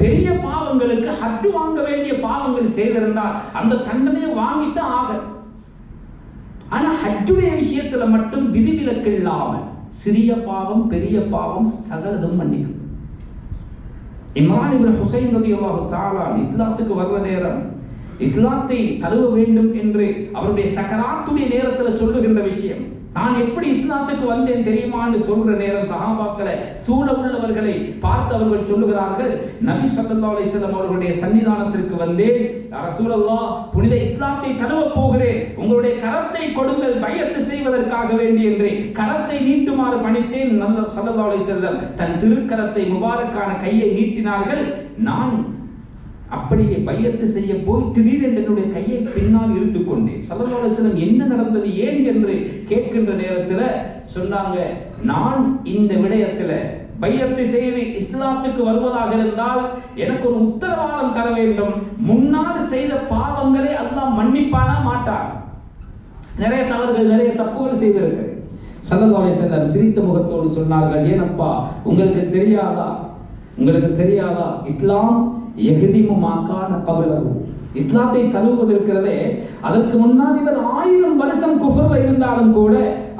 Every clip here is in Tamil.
பெரிய பாவங்களுக்கு ஹத்து வாங்க வேண்டிய பாவங்கள் செய்திருந்தால் அந்த தண்டனையை வாங்கித்தான் ஆக ஆனா ஹஜ்ஜுடைய விஷயத்துல மட்டும் விதிவிலக்கு இல்லாமல் சிறிய பாவம் பெரிய பாவம் சகலதும் மன்னிக்கும். இம்ரான் இவர் ஹுசைன் ரலியல்லாஹு தஆலா இஸ்லாத்துக்கு வர்ற நேரம் இஸ்லாத்தை தழுவ வேண்டும் என்று அவருடைய சகராத்துடைய நேரத்துல சொல்லுகின்ற விஷயம் நான் எப்படி இஸ்லாத்துக்கு வந்தேன் தெரியுமான்னு சொல்ற நேரம் சகாபாக்களை சூழ உள்ளவர்களை பார்த்து அவர்கள் சொல்லுகிறார்கள் நபி சல்லா அலிஸ்லாம் அவர்களுடைய சன்னிதானத்திற்கு வந்தேன். யா புனித இஸ்லாத்தை தழுவ போகிறேன். உங்களுடைய கரத்தை கொடுங்கள் பயத்து செய்வதற்காக வேண்டி என்று கரத்தை நீட்டுமாறு பணித்தேன். நல்ல சல்லா அலிஸ்லம் தன் திருக்கரத்தை முபாரக்கான கையை நீட்டினார்கள். நான் அப்படியே பையத்து செய்ய போய் திடீரென்று என்னுடைய கையை பின்னால் இழுத்து கொண்டேன். சல்லல்லாஹு என்ன நடந்தது ஏன் என்று கேட்கின்ற நேரத்தில் சொன்னாங்க நான் இந்த விடயத்தில் பையத்து செய்து இஸ்லாத்துக்கு வருவதாக இருந்தால் எனக்கு ஒரு உத்தரவாதம் தர வேண்டும். முன்னால் செய்த பாவங்களை அல்லாஹ் மன்னிப்பானா மாட்டார் நிறைய தவறுகள் நிறைய தப்புகள் செய்திருக்கு. சல்லல்லாஹு செல்லம் சிரித்த முகத்தோடு சொன்னார்கள் ஏனப்பா உங்களுக்கு தெரியாதா? உங்களுக்கு தெரியாதா? இஸ்லாம் எஹதிமு இஸ்லாத்தை கழுவுவதற்கிறதே அதற்கு முன்னால் இவர் ஆயிரம் வருஷம் குஃபர்ல இருந்தாலும் கூட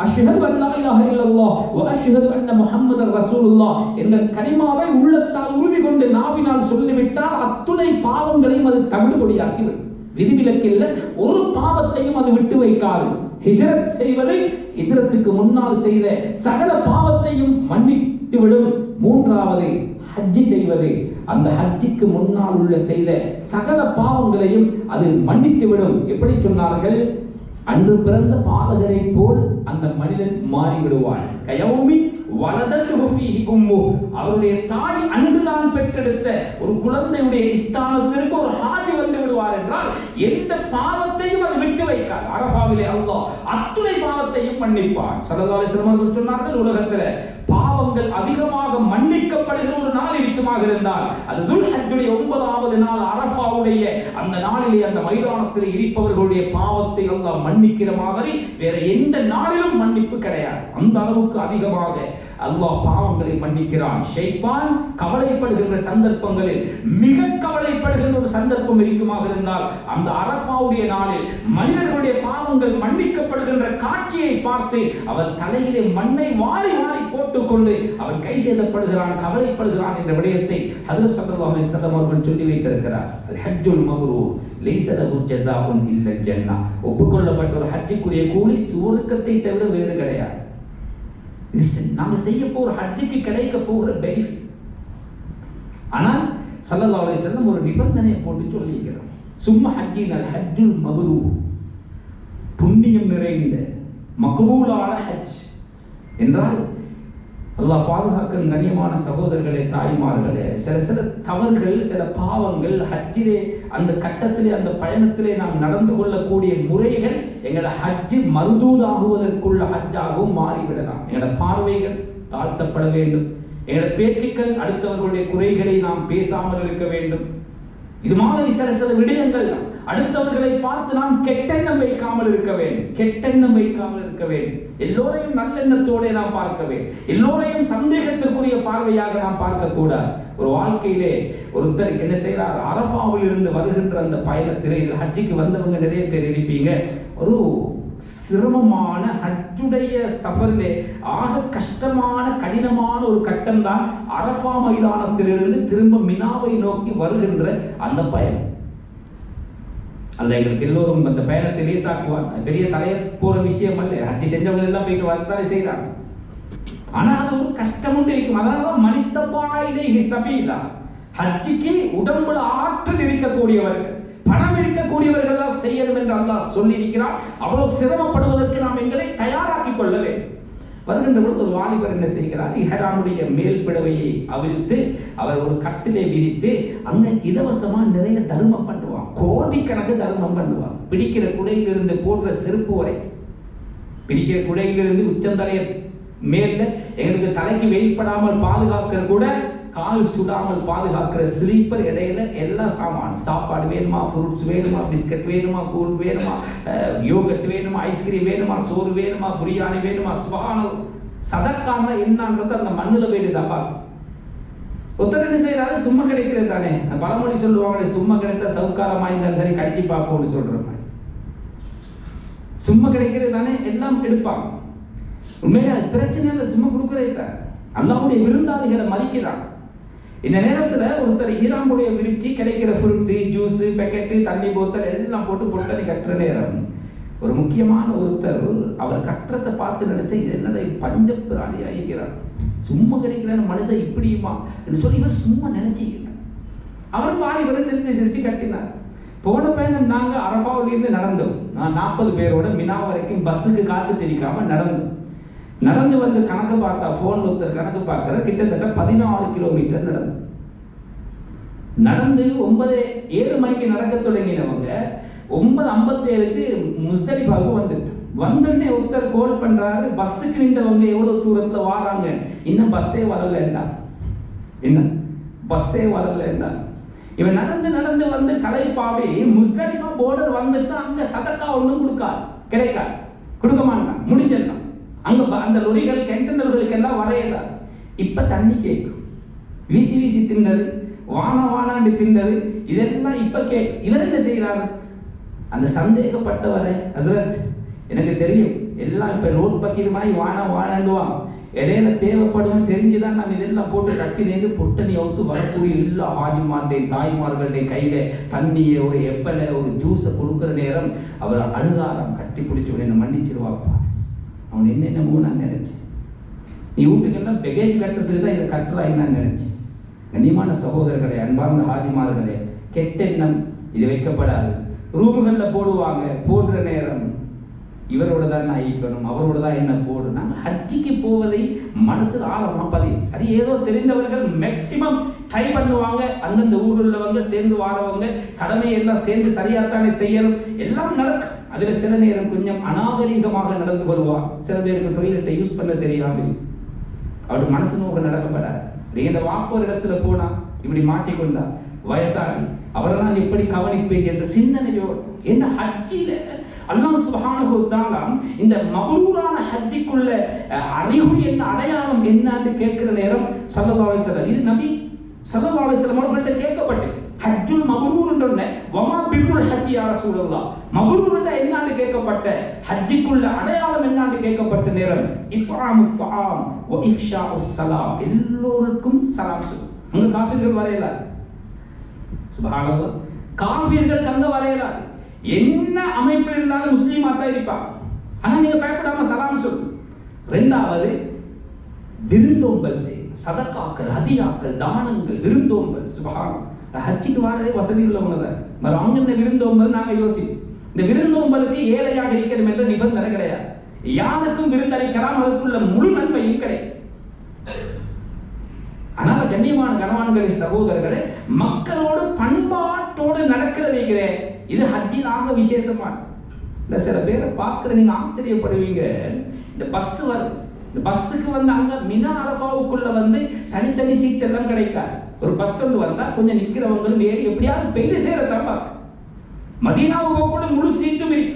அஷ்ஹது அல்லாஹ் இலாஹ இல்லல்லாஹ் வ அஷ்ஹது அன்ன முஹம்மதர் ரசூலுல்லாஹ் என்ற கலிமாவை உள்ளத்தால் உறுதி கொண்டு நாவினால் சொல்லிவிட்டால் அத்துணை பாவங்களையும் அது தவிடுபடியாக்கிவிடும் விதிவிலக்கில்ல ஒரு பாவத்தையும் அது விட்டு வைக்காது. ஹிஜரத் செய்வது ஹிஜரத்துக்கு முன்னால் செய்த சகல பாவத்தையும் மன்னித்து விடும் மூன்றாவது ஹஜ்ஜி செய்வது. அந்த ஹஜ்ஜிக்கு முன்னால் உள்ள செய்த சகல பாவங்களையும் அது மன்னித்து விடும் எப்படி சொன்னார்கள்? அன்று பிறந்த பாலகரை போல் அந்த மனிதன் மாறி விடுவான் கயவுமி அவருடைய தாய் அன்றுதான் பெற்றெடுத்த ஒரு குழந்தையுடைய ஸ்தானத்திற்கு ஒரு ஹாஜி வந்து விடுவார் என்றால் எந்த பாவத்தையும் அது விட்டு வைக்கார் அரபாவிலே அல்லாஹ் அத்துணை பாவத்தையும் மன்னிப்பான். சரதாலை அலைஹி சொன்னார்கள் உலகத்துல பாவங்கள் அதிகமாக மன்னிக்கப்படுகிற ஒரு நாள் இருக்குமாக இருந்தால் அது துல்ஹஜுடைய ஒன்பதாவது நாள் அரபாவுடைய அந்த நாளிலே அந்த மைதானத்தில் இருப்பவர்களுடைய பாவத்தை எல்லாம் மன்னிக்கிற மாதிரி வேற எந்த நாளிலும் மன்னிப்பு கிடையாது. அந்த அளவுக்கு அதிகமாக அல்லாஹ் பாவங்களை மன்னிக்கிறான். ஷைத்தான் கவலைப்படுகின்ற சந்தர்ப்பங்களில் மிக கவலைப்படுகின்ற ஒரு சந்தர்ப்பம் இருக்குமாக இருந்தால் அந்த அரபாவுடைய நாளில் மனிதர்களுடைய பாவங்கள் மன்னிக்கப்படுகின்ற காட்சியை பார்த்து அவர் தலையிலே மண்ணை வாரி வாரி போட்டுக்கொண்டு அவன் கை செய்தப்படுகிறான் கவலைப்படுகிறான் என்ற விடயத்தை ஹதரத் ஸல்லல்லாஹு சதம் அவர்கள் சொல்லி வைத்திருக்கிறார். ஹஜ்ஜுல் மப்ரூர். லைஸ லஹு ஜஸாஉன் இல்ல ஒப்புக்கொள்ளப்பட்ட ஒரு ஹஜ்ஜுக்குரிய கூலி சுவர்க்கத்தை தவிர வேறு கிடையாது. நாம செய்ய போற ஹஜ்ஜுக்கு கிடைக்க போகிற பெனிஃபிட் ஆனால் ஸல்லல்லாஹு அலைஹி வஸல்லம் ஒரு நிபந்தனையை போட்டு சொல்லியிருக்கிறோம் சும்மா ஹஜ்ஜின் அல் ஹஜ்ஜுல் மப்ரூர். புண்ணியம் நிறைந்த மகபூலான ஹஜ். என்றால் அல்லாஹ் பாதுகாக்கிற கண்ணியமான சகோதரர்களே தாய்மார்களே சில சில தவறுகள் சில பாவங்கள் ஹஜ்ஜிலே அந்த கட்டத்திலே அந்த பயணத்திலே நாம் நடந்து கொள்ளக்கூடிய முறைகள் எங்களோட ஹஜ்ஜு மருதூதாகுவதற்குள்ள ஹஜ்ஜாகவும் மாறிவிடலாம். எங்களோட பார்வைகள் தாழ்த்தப்பட வேண்டும். எங்களோட பேச்சுக்கள் அடுத்தவர்களுடைய குறைகளை நாம் பேசாமல் இருக்க வேண்டும். இது மாதிரி சில சில விடயங்கள் அடுத்தவர்களை பார்த்து நாம் கெட்டெண்ணம் வைக்காமல் இருக்க வேண்டும் கெட்டெண்ணம் வைக்காமல் இருக்க வேண்டும் எல்லோரையும் நல்லெண்ணத்தோட நாம் பார்க்க வேண்டும் எல்லோரையும் சந்தேகத்திற்குரிய பார்வையாக நாம் பார்க்க கூடாது. ஒரு வாழ்க்கையிலே ஒருத்தர் என்ன செய்கிறார் அரபாவில் இருந்து வருகின்ற அந்த பயணத்திலே இது ஹஜ்ஜிக்கு வந்தவங்க நிறைய பேர் இருப்பீங்க. ஒரு சிரமமான ஹஜ்ஜுடைய சபரிலே ஆக கஷ்டமான கடினமான ஒரு கட்டம் தான் அரஃபா மைதானத்திலிருந்து திரும்ப மினாவை நோக்கி வருகின்ற அந்த பயணம். அல்ல எங்களுக்கு எல்லோரும் அந்த பயணத்தை லேசாக்குவார். பெரிய தலைய போற விஷயம் அல்ல ஹஜ்ஜி செஞ்சவங்க எல்லாம் போயிட்டு வரத்தானே செய்யறாங்க ஆனா அது ஒரு கஷ்டம் உண்டு இருக்கும். அதனாலதான் மனிதப்பாயிலே சபையிலா ஹஜ்ஜிக்கு உடம்புல ஆற்றல் இருக்கக்கூடியவர்கள் பணம் இருக்கக்கூடியவர்கள் தான் செய்யணும் என்று அல்லாஹ் சொல்லி அவ்வளவு சிரமப்படுவதற்கு நாம் எங்களை தயாராக்கி கொள்ள வேண்டும். வருகின்ற பொழுது ஒரு வாலிபர் என்ன செய்கிறார்? இஹராமுடைய மேல் பிடவையை அவிழ்த்து அவர் ஒரு கட்டிலே விரித்து அங்க இலவசமா நிறைய தர்ம பண்ண கோடிக்கணக்கு தர்மம் பண்ணுவான் பிடிக்கிற குடையிலிருந்து போடுற செருப்பு வரை. பிடிக்கிற குடையிலிருந்து உச்சந்தலைய மேல எங்களுக்கு தலைக்கு வெயில்படாமல் பாதுகாக்கிற கூட கால் சுடாமல் பாதுகாக்கிற ஸ்லீப்பர் இடையில எல்லா சாமான் சாப்பாடு வேணுமா? ஃப்ரூட்ஸ் வேணுமா? பிஸ்கட் வேணுமா? கூழ் வேணுமா? யோகட் வேணுமா? ஐஸ்கிரீம் வேணுமா? சோறு வேணுமா? பிரியாணி வேணுமா? சுபானம் சதக்கான என்னன்றது அந்த மண்ணில் வேணுதான் பார்க்கும். ஒருத்தர் என்ன செய்யறாரு சும்மா கிடைக்கிறது தானே. பழமொழி சொல்லுவாங்களே சும்மா கிடைத்தா சவுக்காரம் வாய்ந்தாலும் சரி கடிச்சு பார்ப்போம்னு சொல்ற சும்மா கிடைக்கிறது தானே எல்லாம் எடுப்பான் உண்மையில பிரச்சனை இல்லை சும்மா கொடுக்கறது தான் அல்லாவுடைய விருந்தாளிகளை மதிக்கிறான். இந்த நேரத்துல ஒருத்தர் ஈராம்புடைய விரிச்சு கிடைக்கிற ஃப்ரூட்ஸு ஜூஸ் பேக்கெட்டு தண்ணி போத்தல் எல்லாம் போட்டு பொட்டணி கட்டுற நேரம். ஒரு முக்கியமான ஒருத்தர் அவர் கட்டுறதை பார்த்து நினைச்சா இது என்னடா பஞ்ச பிராணி ஆகிக்கிறார் சும்மா கிடைக்கிற மனுஷன் இப்படியுமா? என்று சொல்லி இவர் சும்மா நினைச்சிக்கல அவர் வாலிபரை சிரிச்சு சிரிச்சு கட்டினார் போன பயணம் நாங்கள் அரபாவிலிருந்து நடந்தோம். நான் நாற்பது பேரோட மினா வரைக்கும் பஸ்ஸுக்கு காத்து தெரிக்காம நடந்தோம். நடந்து வந்து கணக்கு பார்த்தா போன் ஒருத்தர் கணக்கு பார்க்கற கிட்டத்தட்ட பதினாறு கிலோமீட்டர் நடந்து நடந்து ஒன்பது ஏழு மணிக்கு நடக்க தொடங்கினவங்க ஒன்பது ஐம்பத்தேழுக்கு முஸ்தலிஃபாவுக்கு வந்துட்டு வந்தோடனே ஒருத்தர் கோல் பண்றாரு பஸ்ஸுக்கு நின்றவங்க எவ்வளவு தூரத்துல வாராங்க? இன்னும் பஸ்ஸே வரலண்டா என்ன? பஸ்ஸே வரலண்டா இவன் நடந்து நடந்து வந்து கலைப்பாவே முஸ்தலிஃபா போர்டர் வந்துட்டு அங்க சதக்கா ஒன்றும் கொடுக்காது. கிடைக்காது. கொடுக்க மாட்டான். முடிஞ்சிடலாம். அங்க அந்த லொரிகள் கெண்டனர்களுக்கு எல்லாம் வரையல இப்ப தண்ணி கேட்கும். வீசி வீசி தின்னது. வான வானாண்டு தின்னது. இதெல்லாம் இப்ப கே இவர் என்ன செய்கிறார் அந்த சந்தேகப்பட்டவரை ஹசரத் எனக்கு தெரியும். எல்லாம் இப்போ ரோட் பக்கீர் மாதிரி வானா வானாண்டுவான் இடையில தேவைப்படும் தெரிஞ்சுதான் நான் இதெல்லாம் போட்டு கட்டினேன்னு பொட்டணி அவுத்து வரக்கூடிய எல்லா ஹாஜிமார்டைய தாய்மார்களுடைய கையில தண்ணியை ஒரு எப்பலை ஒரு ஜூஸை கொடுக்குற நேரம் அவர் அழுதாரம் கட்டி பிடிச்சி உடனே மன்னிச்சிருவாப்பா. அவன் என்னென்னமோ நான் நினைச்சேன் நீ வீட்டுக்கெல்லாம் பெகேஜ் கட்டுறதுக்கு தான் இதை கட்டுறாங்க நான் நினைச்சேன் கண்ணியமான சகோதரர்களே அன்பார்ந்த ஹாஜிமார்களே கெட்ட எண்ணம் இது வைக்கப்படாது. ரூமுகளில் போடுவாங்க போடுற நேரம் இவரோட தான் நான் ஈக்கணும் அவரோட தான் என்ன போடுனா ஹஜ்ஜிக்கு போவதை மனசு ஆழமா பதிவு சரி ஏதோ தெரிந்தவர்கள் மேக்சிமம் ட்ரை பண்ணுவாங்க. அந்தந்த ஊரில் உள்ளவங்க சேர்ந்து வாரவங்க கடமையை எல்லாம் சேர்ந்து சரியாத்தானே செய்யணும். எல்லாம் நடக்கும். அதுல சில நேரம் கொஞ்சம் அநாகரீகமாக நடந்து கொள்வார். சில பேருக்கு டொய்லெட்டை யூஸ் பண்ண தெரியாமல். அவர் மனசு நோக்க நடக்கப்படாது. நீ இந்த வாப்போர் இடத்துல போனா இப்படி மாட்டிக்கொண்டா வயசாகி அவரை நான் எப்படி கவனிப்பேன் என்ற சிந்தனையோடு என்ன ஹஜ்ஜில அல்லாஹ் சுபஹானஹு வ இந்த மபரூரான ஹஜ்ஜிக்குள்ள அஹ், அறிகுறி என்ன அடையாளம் என்னன்னு கேட்கிற நேரம் சல்லல்லாஹு அலைஹி வஸல்லம். இது நபி சல்லல்லாஹு அலைஹி வஸல்லம் அவர்கள்ட்ட கேட்கப்பட்டது. ஹஜ்ஜுல் மபரூர்ன்றே வமா பிர்ருல் ஹஜ்ஜி யா ரசூலல்லாஹ். மபரூர்ன்றா என்னன்னு கேட்கப்பட்ட ஹஜ்ஜிக்குள்ள அடையாளம் என்னன்னு கேட்கப்பட்ட நேரம் இஃப்ஆமு தஆம் வ இஃஷாஉஸ் ஸலாம் எல்லோருக்கும் சலாம் சொல்லு. அங்க காபீர்கள் வரையல சுபஹானல்லாஹ். காபீர்களுக்கு அங்க வரையலாது என்ன அமைப்பில் இருந்தாலும் முஸ்லீமா தான் இருப்பா ஆனா நீங்க பயப்படாம சலாம் சொல்லு. ரெண்டாவது விருந்தோம்பல் செய் சதக்காக்கள் ஹதியாக்கள் தானங்கள் விருந்தோம்பல். சுபகாரம் ஹஜ்ஜிக்கு வாரதே வசதி உள்ளவங்க தான். மறு அவங்க இந்த விருந்தோம்பல் நாங்க யோசிப்போம். இந்த விருந்தோம்பலுக்கு ஏழையாக இருக்கணும் என்ற நிபந்தனை கிடையாது. யாருக்கும் விருந்தளிக்கலாம் அதற்குள்ள முழு நன்மையும் கிடையாது ஆனால் கண்ணியமான கணவான்களை சகோதரர்களே மக்கள் பண்பாட்டோடு இது ஹஜ்ஜில் ஆக விசேஷமா இந்த சில பேரை பார்க்குற நீங்கள் ஆச்சரியப்படுவீங்க. இந்த பஸ் வரும் இந்த பஸ்ஸுக்கு வந்து அங்கே மினா அரபாவுக்குள்ள வந்து தனித்தனி சீட் எல்லாம் கிடைக்காது. ஒரு பஸ் வந்து வந்தா கொஞ்சம் நிற்கிறவங்களும் ஏறி எப்படியாவது பெய்து சேரத்தான் பார்க்க மதீனாவுக்கு கூட முழு சீட்டும் இருக்கு.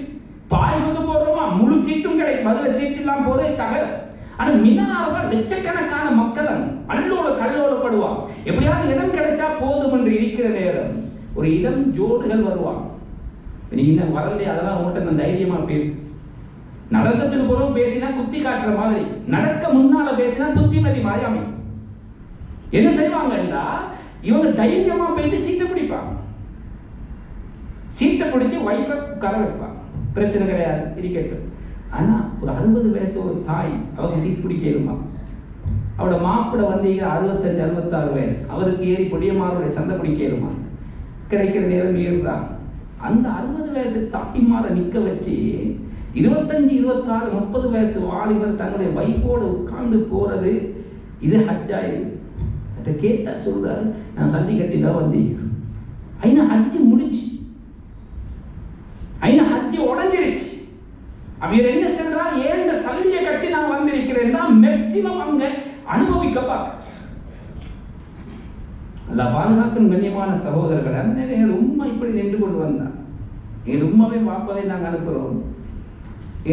தாய்வுக்கு போறோமா? முழு சீட்டும் கிடைக்கும். மதுரை சீட் எல்லாம் போறே தகவல். ஆனா மினாரவா லட்சக்கணக்கான மக்கள் அல்லோட கல்லோட படுவான் எப்படியாவது இடம் கிடைச்சா போதும் என்று இருக்கிற நேரம். ஒரு இளம் ஜோடுகள் வருவாங்க. நீ இன்னும் வரலையே அதெல்லாம் உங்கள்கிட்ட நான் தைரியமா பேசு. நடந்ததுக்கு பிறகு பேசினா குத்தி காட்டுற மாதிரி நடக்க முன்னால பேசினா புத்திமதி மாதிரி அமையும். என்ன செய்வாங்கன்னா இவங்க தைரியமா போயிட்டு சீட்டை பிடிப்பாங்க. சீட்டை பிடிச்சி ஒய்ஃபை உட்கார வைப்பாங்க. பிரச்சனை கிடையாது இருக்கட்டும். ஆனா ஒரு அறுபது வயசு ஒரு தாய் அவங்க சீட் பிடிக்கலுமா அவட மாப்பிட வந்து அறுபத்தஞ்சு அறுபத்தாறு வயசு. அவருக்கு ஏறி பொடியமாருடைய சந்தை பிடிக்கலுமா கிடைக்கிற நேரம் ஏறுதான் அந்த அறுபது வயசு தாய்மாரை நிக்க வச்சு இருபத்தஞ்சு இருபத்தாறு முப்பது வயசு வாலிபர் தங்களுடைய வைஃபோடு உட்கார்ந்து போறது இது ஹஜ்ஜாயிரு. அதை கேட்டா சொல்றாரு நான் சல்லி கட்டி தான் வந்தேன் ஐநா ஹஜ்ஜு முடிச்சு ஐநா ஹஜ்ஜு உடஞ்சிருச்சு. அவர் என்ன சொல்றா ஏன் சல்லியை கட்டி நான் வந்திருக்கிறேன்? மேக்சிமம் அங்க அனுபவிக்க பார்க்க அந்த பாதுகாக்கும் கண்ணியமான சகோதரர்கள் அந்த என் உண்மை இப்படி நின்று கொண்டு வந்தான். என் உண்மாவே பாப்பாவே நாங்கள் அனுப்புகிறோம்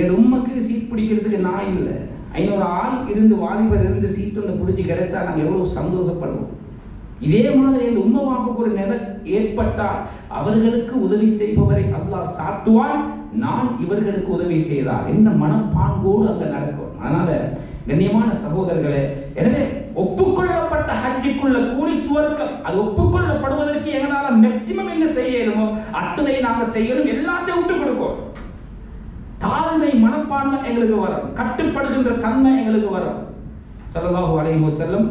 என் உண்மைக்கு சீட் பிடிக்கிறதுக்கு நான் இல்லை. ஐநூறு ஆள் இருந்து வாலிபர் இருந்து சீட் ஒன்று பிடிச்சி கிடைச்சா நாங்கள் எவ்வளோ சந்தோஷப்படுவோம். இதே மாதிரி என் உம்மை வாப்புக்கு ஒரு நிலை ஏற்பட்டால் அவர்களுக்கு உதவி செய்பவரை அல்லாஹ் சாட்டுவான். நான் இவர்களுக்கு உதவி செய்தார் என்ன மனப்பாங்கோடு அங்கே நடக்கும். அதனால கண்ணியமான சகோதரர்களே எனவே ஒப்புக்கொள்ளப்பட்ட ஹஜ்ஜிக்குள்ள கூலி சுவர்க்கம் அது ஒப்புக்கொள்ளப்படுவதற்கு எங்களால மேக்சிமம் என்ன செய்யணுமோ அத்தனை நாங்க செய்யணும் எல்லாத்தையும் விட்டு கொடுக்கும். தாழ்மை மனப்பான்மை எங்களுக்கு வரும். கட்டுப்படுகின்ற தன்மை எங்களுக்கு வரும். ஸல்லல்லாஹு அலைஹி வஸல்லம்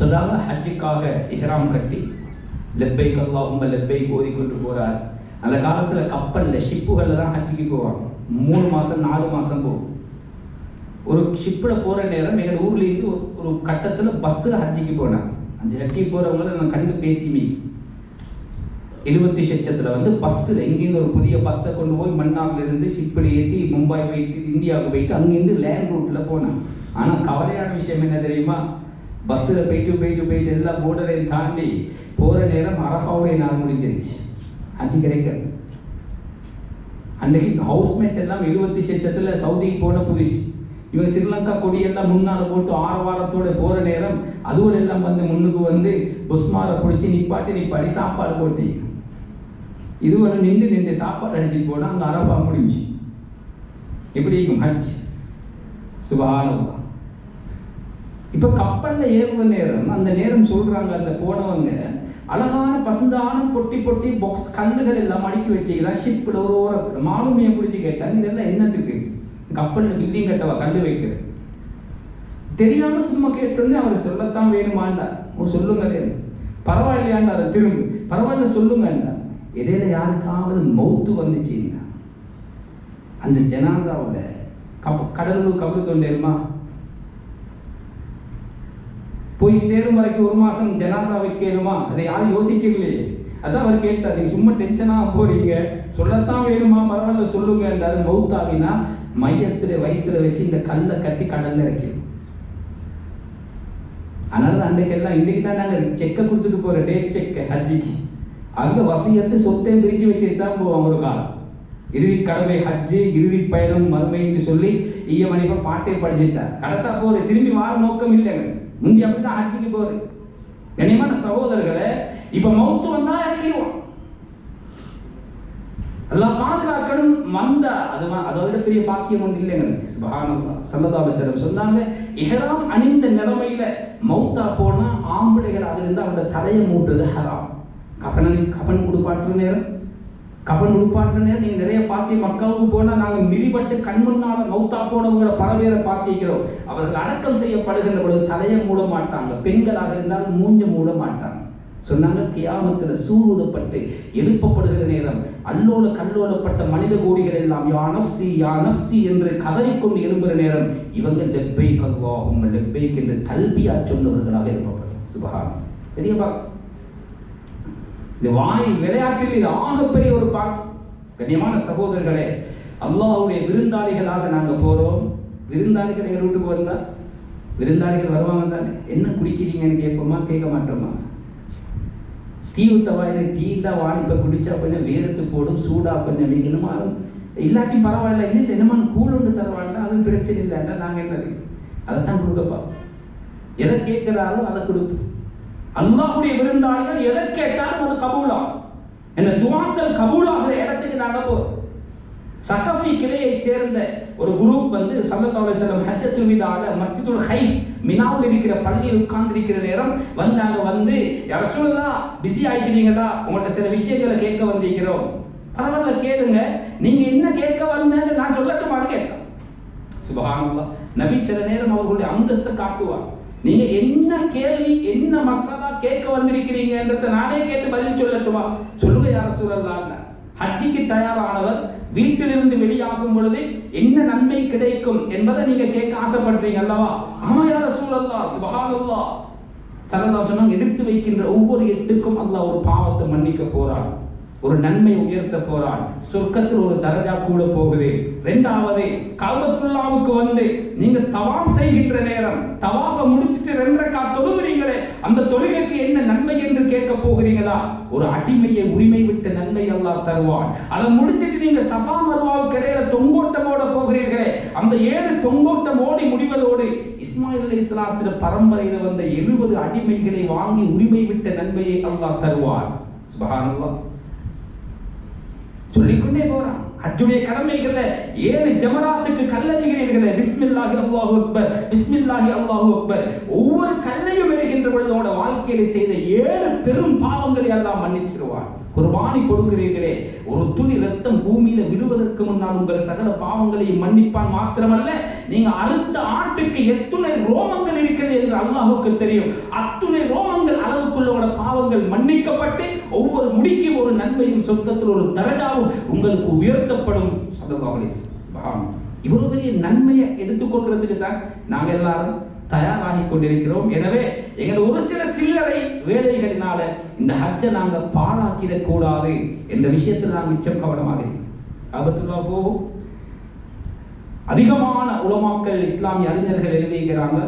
சொன்னாங்க ஹஜ்ஜிக்காக இஹ்ராம் கட்டி லெப்பைக் லெப்பை ஓதி ஓதிக்கொண்டு போறார். அந்த காலத்துல கப்பல்ல ஷிப்புகள்ல தான் ஹஜ்ஜிக்கு போவாங்க. மூணு மாசம் நாலு மாசம் போகும். ஒரு ஷிப்பில் போகிற நேரம் எங்கள் ஊர்லேருந்து ஒரு ஒரு பஸ்ஸில் ஹஜ்ஜிக்கு போனாங்க. அந்த ஹஜ்ஜிக்கு போகிறவங்கள நான் கண்டு பேசிமே எழுபத்தி சச்சத்தில் வந்து பஸ்ஸில் இங்கேருந்து ஒரு புதிய பஸ்ஸை கொண்டு போய் மன்னார்லேருந்து ஷிப்பில் ஏற்றி மும்பை போயிட்டு இந்தியாவுக்கு போயிட்டு அங்கேருந்து லேண்ட் ரூட்டில் போனேன் ஆனால் கவலையான விஷயம் என்ன தெரியுமா? பஸ்ஸில் போயிட்டு போயிட்டு போயிட்டு எல்லா போர்டரையும் தாண்டி போகிற நேரம் அரஃபாவுடைய நாள் முடிஞ்சிருச்சு. ஹஜ்ஜி கிடைக்காது அன்றைக்கு ஹவுஸ்மேட் எல்லாம் எழுபத்தி சச்சத்தில் சவுதிக்கு போன புதுசு. இவங்க ஸ்ரீலங்கா கொடியெல்லாம் முன்னால் போட்டு ஆரவாரத்தோட போகிற நேரம் அதுவும் எல்லாம் வந்து முன்னுக்கு வந்து புஸ்மாரை பிடிச்சி நிப்பாட்டி நிப்பாட்டி சாப்பாடு இது இதுவரை நின்று நின்று சாப்பாடு அடிச்சுட்டு போனால் அங்கே அரபா முடிஞ்சு. எப்படி இருக்கும் ஹஜ்? சுபானல்லா இப்போ கப்பலில் ஏறுவ நேரம் அந்த நேரம் சொல்கிறாங்க அந்த போனவங்க அழகான பசுந்தான பொட்டி பொட்டி பாக்ஸ் கல்லுகள் எல்லாம் அடுக்கி வச்சுக்கலாம் ஷிப்பில் ஒரு ஓரத்தில். மாலுமியை பிடிச்சி கேட்டாங்க இதெல்லாம் என்னத்துக்கு? கப்பல்னு பில்டிங் கட்டவா கண்டு வைக்கிறது. தெரியாம சும்மா கேட்டோன்னே அவர் சொல்லத்தான் வேணுமாண்டார் ஓ சொல்லுங்களே. பரவாயில்லையாண்டார் திரும்ப. பரவாயில்ல சொல்லுங்கண்டா இடையில யாருக்காவது மௌத்து வந்துச்சுன்னா அந்த ஜனாசாவோட கப் கடலூர் கபரு தொண்டேருமா போய் சேரும் வரைக்கும் ஒரு மாசம் ஜனாசா வைக்கணுமா அதை யாரும் யோசிக்கவில்லையே. அதான் அவர் கேட்டார் நீங்க சும்மா டென்ஷனா போறீங்க. சொல்லத்தான் வேணுமா? பரவாயில்ல சொல்லுங்க என்றாரு. மௌத்தாவினா மையத்துல வயிற்றுல வச்சு இந்த கல்லை கட்டி கடல்ல இறக்கணும் அதனால அன்றைக்கெல்லாம் இன்னைக்கு தான் நாங்கள் செக்கை கொடுத்துட்டு போற டேட் செக் ஹஜ்ஜிக்கு. அங்க வசியத்து சொத்தையும் பிரிச்சு வச்சுட்டு தான் போவோம் ஒரு காலம். இறுதி கடமை ஹஜ்ஜு இறுதி பயணம் மறுமைன்னு சொல்லி ஈய மணிப்பா பாட்டை படிச்சுட்டார். கடைசா போற திரும்பி வார நோக்கம் இல்லை முந்தி அப்படிதான் ஹஜ்ஜிக்கு போறது கண்ணியமான சகோதரர்களை இப்ப மௌத்து வந்தா இறக்கிடுவான் எல்லாம் பாதுகாக்கணும். வந்த அது அதை விட பெரிய பாக்கியம் ஒன்று இல்லை எனக்கு சுபஹானல்லாஹ். ஸல்லல்லாஹு சிலம் சொன்னாங்க இஹராம் அணிந்த நிலைமையில மௌத்தா போனா ஆம்பளைகளாக இருந்தால் அவரோட தலையை மூட்டுறது ஹராம். கஃபனன் கஃபன் கொடுப்பாற்று நேரம். கஃபன் உடுப்பாட்டுற நேரம். நீங்க நிறைய பார்த்தி மக்காவுக்கு போனா நாங்க மிதிபட்டு கண் முன்னால மௌத்தா போனவங்களை பல பேரை பார்த்திக்கிறோம் அவர்கள் அடக்கம் செய்யப்படுகின்ற பொழுது தலையை மூட மாட்டாங்க. பெண்களாக இருந்தால் மூஞ்ச மூட மாட்டாங்க. சொன்னாங்க கியாமத்தில் சூருதப்பட்டு எழுப்பப்படுகிற நேரம் அல்லோல கல்லோலப்பட்ட மனித கோடிகள் எல்லாம் யா நஃப்சி யா நஃப்சி என்று கதறிக்கொண்டு எழும்புகிற நேரம் இவங்க லெப்பை அல்லாஹும் லெப்பைக் என்று கல்வியா சொன்னவர்களாக எழுப்பப்படும் சுபகாரம் பெரியப்பா இந்த வாய் விளையாட்டில் இது ஆகப்பெரிய ஒரு பாட்டு. கண்ணியமான சகோதரர்களே அல்லாவுடைய விருந்தாளிகளாக நாங்கள் போறோம். விருந்தாளிகள் எங்க வீட்டுக்கு வந்தா? விருந்தாளிகள் வருவாங்க தானே என்ன குடிக்கிறீங்கன்னு கேட்போமா கேட்க மாட்டோமா? டீ ஊத்தவா எனக்கு டீ தான் வாங்கி இப்போ குடிச்சா கொஞ்சம் வேர்த்து போடும் சூடா கொஞ்சம் வைக்கணுமாலும் இல்லாட்டி பரவாயில்ல இல்லை இல்லை என்னமா கூழ் ஒன்று தருவாங்கன்னா அது பிரச்சனை இல்லைன்னா நாங்கள் என்னது அதை தான் கொடுக்கப்பா. எதை கேட்கிறாரோ அதை கொடுப்போம் அல்லாஹுடைய விருந்தாளிகள் எதை கேட்டாலும் அது கபூலாகும். என்ன துவாக்கள் கபூலாகிற இடத்துக்கு நாங்கள் போறோம் சகஃபி கிளையை சேர்ந்த ஒரு குரூப் வந்து சல்லல்லாஹு அலைஹி வஸல்லம் ஹஜ்ஜத்துல் மஸ்ஜிதுல் ஹைஃப் மினாவில் இருக்கிற பள்ளியில் உட்கார்ந்து இருக்கிற நேரம் வந்தாங்க வந்து யார பிஸி ஆயிக்கிறீங்களா உங்கள்கிட்ட சில விஷயங்களை கேட்க வந்திருக்கிறோம். பரவாயில்ல கேளுங்க. நீங்க என்ன கேட்க வந்தேன்னு நான் சொல்லட்டுமான்னு கேட்டேன். சுபகானல்லா நபி சில நேரம் அவர்களுடைய அந்தஸ்தை காட்டுவார். நீங்க என்ன கேள்வி என்ன மசாலா கேட்க வந்திருக்கிறீங்கன்றத நானே கேட்டு பதில் சொல்லட்டுமா? சொல்லுங்க யார சூழல்லாம் ஹஜ்ஜிக்கு தயாரானவர் வீட்டிலிருந்து வெளியாகும் பொழுது என்ன நன்மை கிடைக்கும் என்பதை நீங்க கேட்க ஆசைப்படுறீங்க அல்லவா? ஆமா யார சூழல்லா சுபஹானல்லா சரதா சொன்னாங்க எடுத்து வைக்கின்ற ஒவ்வொரு எட்டுக்கும் அல்லாஹ் ஒரு பாவத்தை மன்னிக்க போறான். ஒரு நன்மை உயர்த்த போறான். சொர்க்கத்தில் ஒரு தரஜா கூட போகுது. ரெண்டாவது காபத்துல்லாவுக்கு வந்து நீங்க தவாப் செய்கின்ற நேரம் தவாஃப முடிச்சிட்டு ரெண்டரை கா தொழுகிறீங்களே அந்த தொழுகைக்கு என்ன நன்மை என்று கேட்க போகிறீங்களா? ஒரு அடிமையை உரிமை விட்ட நன்மை எல்லாம் தருவான். அதை முடிச்சிட்டு நீங்க சஃபா மருவாவுக்கு இடையில தொங்கோட்டமோட போகிறீர்களே அந்த ஏழு தொங்கோட்டம் ஓடி முடிவதோடு இஸ்மாயில் அலி இஸ்லாத்திர பரம்பரையில வந்த எழுபது அடிமைகளை வாங்கி உரிமை விட்ட நன்மையை அல்லாஹ் தருவார் சுபஹானல்லாஹ். சொல்லிக்கொண்டே போறான். ஹஜ்ஜுடைய கடமைகள்ல ஏழு ஜமராத்துக்கு கல்லறிகிறீர்களே பிஸ்மில்லாஹி அல்லாஹு அக்பர். பிஸ்மில்லாஹி அல்லாஹு அக்பர். ஒவ்வொரு கல்லையும் எழுகின்ற பொழுது அவனோட வாழ்க்கையில செய்த ஏழு பெரும் பாவங்களை எல்லாம் மன்னிச்சிருவான் குர்பானி கொடுக்கிறீர்களே. ஒரு துளி ரத்தம் பூமியில விழுவதற்கு முன்னால் உங்கள் சகல பாவங்களையும் மன்னிப்பான் மாத்திரமல்ல நீங்க அறுத்த ஆட்டுக்கு எத்துணை ரோமங்கள் இருக்கிறது என்று அல்லாஹுக்கு தெரியும். அத்துணை ரோமங்கள் அளவுக்குள்ளோட பாவங்கள் மன்னிக்கப்பட்டு ஒவ்வொரு முடிக்கும் ஒரு நன்மையும் சொர்க்கத்தில் ஒரு தரஜாவும் உங்களுக்கு உயர்த்தப்படும். சதகாவலி இவ்வளவு பெரிய நன்மையை எடுத்துக்கொள்றதுக்கு தான் நாங்க எல்லாரும் தயாராகி கொண்டிருக்கிறோம். எனவே எங்கள் ஒரு சில சில்லறை வேலைகளினால இந்த ஹஜ்ஜை நாங்க பாழாக்கிடக் கூடாது என்ற விஷயத்தில் நான் மிச்சம் கவனமாக இருக்கோம் ஆபத்துல்லா அதிகமான உலமாக்கள் இஸ்லாமிய அறிஞர்கள் எழுதியிருக்கிறாங்க.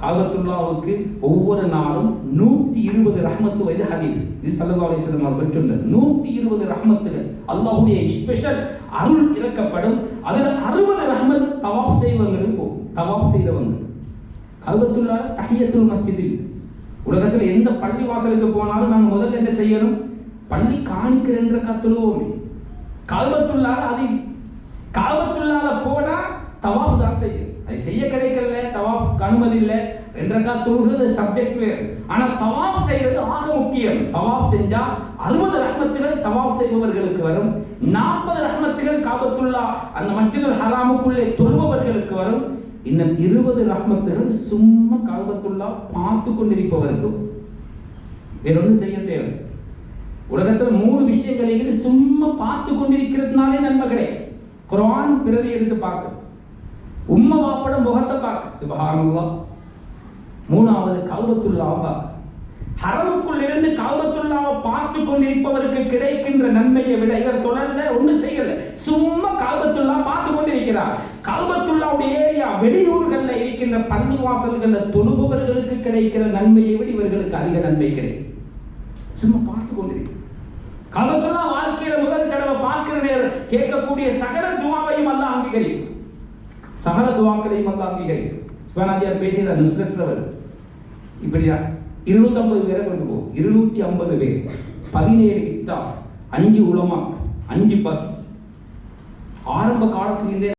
காபத்துல்லாவுக்கு ஒவ்வொரு நாளும் நூத்தி இருபது ரஹமத்து வயது ஹதீஸ். இது சல்லா அலிஸ்லாம் அவர்கள் சொன்னது. நூத்தி இருபது ரஹமத்துகள். அல்லாஹுடைய ஸ்பெஷல் அருள் இறக்கப்படும். அதுல அறுபது ரஹமத் தவாப் செய்வங்களுக்கு போகும் தவாப் செய்தவங்க. காபத்துல்லா தஹியத்துல் மஸ்ஜிதில். உலகத்தில் எந்த பள்ளி வாசலுக்கு போனாலும் நாங்கள் முதல்ல என்ன செய்யணும்? பள்ளி காணிக்கிற என்ற கத்துழுவோமே காபத்துள்ளால அது காபத்துள்ளால போனா தவாப் தான் செய்யும். அது செய்ய கிடைக்கல தவாப் அனுமதி இல்லை ரெண்டக்கா தொழுகிறது சப்ஜெக்ட் வேறு. ஆனா தவாப் செய்யறது ஆக முக்கியம். தவாப் செஞ்சா அறுபது ரஹ்மத்துகள் தவாப் செய்பவர்களுக்கு வரும். நாற்பது ரஹ்மத்துகள் காபத்துள்ளா அந்த மஸ்ஜிதுல் ஹராமுக்குள்ளே தொழுபவர்களுக்கு வரும். இன்னும் இருபது ரஹ்மத்துகள் சும்மா காபத்துல்லா பார்த்து கொண்டிருப்பவருக்கு. வேறொன்றும் செய்ய தேவை. உலகத்துல மூணு விஷயங்களை சும்மா பார்த்து கொண்டிருக்கிறதுனாலே நன்மை கிடையாது குரான் பிறகு எடுத்து பார்க்க உம்மை வாப்பட முகத்தை பார்க்க சுபஹானல்லாஹ். மூணாவது கௌபத்துல்லாவை பார்க்க ஹரவுக்குள் இருந்து கௌபத்துல்லாவை பார்த்து கொண்டிருப்பவருக்கு கிடைக்கின்ற நன்மையை விட இவர் தொடர்ல ஒண்ணு செய்யல. சும்மா கௌபத்துல்லா பார்த்து கொண்டிருக்கிறார். கௌபத்துல்லாவுடைய வெளியூர்கள்ல இருக்கின்ற பள்ளி வாசல்கள்ல தொழுபவர்களுக்கு கிடைக்கிற நன்மையை விட இவர்களுக்கு அதிக நன்மை கிடைக்கும். சும்மா பார்த்து கொண்டிருக்கிறார் வாழ்க்கையில முதல் தடவை பார்க்கிற நேரம் கேட்கக்கூடிய சகல துவாவையும் அல்ல அங்கீகரிக்கும். சகல துவாக்களையும் அல்ல அங்கீகரிக்கும். சிவனாஜியார் பேசியதா நுஸ்ரத் இப்படியா இருநூத்தி ஐம்பது பேரை கொண்டு போகும். இருநூத்தி ஐம்பது பேர். பதினேழு ஸ்டாஃப் அஞ்சு உலமா அஞ்சு பஸ் ஆரம்ப காலத்திலிருந்தே